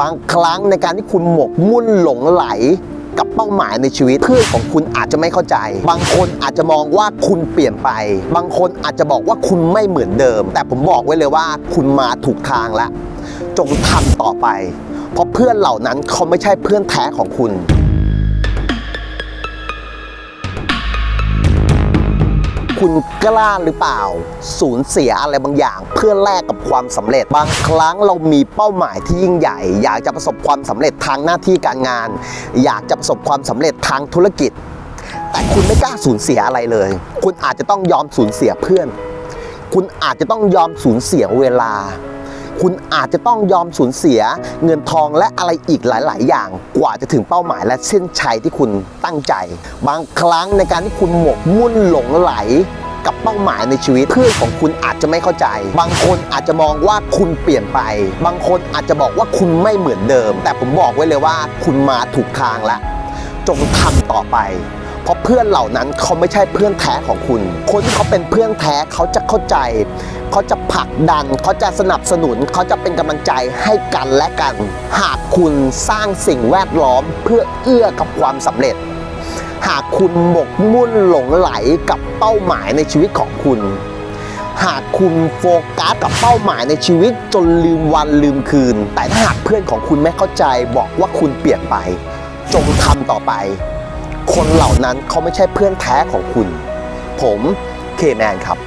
บางครั้งในการที่คุณหมกมุ่นหลงไหลกับเป้าหมายในชีวิตเพื่อนของคุณอาจจะไม่เข้าใจ บางคนอาจจะมองว่าคุณเปลี่ยนไป บางคนอาจจะบอกว่าคุณไม่เหมือนเดิม แต่ผมบอกไว้เลยว่าคุณมาถูกทางแล้ว จงทำต่อไป เพราะเพื่อนเหล่านั้นเขาไม่ใช่เพื่อนแท้ของคุณ คุณกล้าหรือเปล่า สูญเสียอะไรบางอย่าง เพื่อแลกกับความสำเร็จ บางครั้งเรามีเป้าหมายที่ยิ่งใหญ่ อยากจะประสบความสำเร็จทางหน้าที่การงาน อยากจะประสบความสำเร็จทางธุรกิจ แต่คุณไม่กล้าสูญเสียอะไรเลย คุณอาจจะต้องยอมสูญเสียเพื่อน คุณอาจจะต้องยอมสูญเสียเวลา คุณอาจจะต้องยอมสูญเสียเงินทองและอะไรอีกหลาย ๆ อย่าง กว่าจะถึงเป้าหมายและเส้นชัยที่คุณตั้งใจ บางครั้งในการที่คุณหมกมุ่นหลงไหลกับเป้าหมายในชีวิตเพื่อนของคุณอาจจะไม่เข้าใจ บางคนอาจจะมองว่าคุณเปลี่ยนไป บางคนอาจจะบอกว่าคุณไม่เหมือนเดิม แต่ผมบอกไว้เลยว่าคุณมาถูกทางแล้วจงทำต่อไป เพราะเพื่อนเหล่านั้นเขาไม่ใช่เพื่อนแท้ของคุณ คนที่เขาเป็นเพื่อนแท้เขาจะเข้าใจ เขาจะผลักดัน เขาจะสนับสนุน เขาจะเป็นกำลังใจให้กันและกัน หากคุณสร้างสิ่งแวดล้อมเพื่อเอื้อกับความสำเร็จ หากคุณหมกมุ่นหลงไหลกับเป้าหมายในชีวิตของคุณ หากคุณโฟกัสกับเป้าหมายในชีวิตจนลืมวันลืมคืน แต่ถ้าหากเพื่อนของคุณไม่เข้าใจบอกว่าคุณเปลี่ยนไป จงทำต่อไป คนเหล่านั้นเขาไม่ใช่เพื่อนแท้ของคุณ ผมเคแมนครับ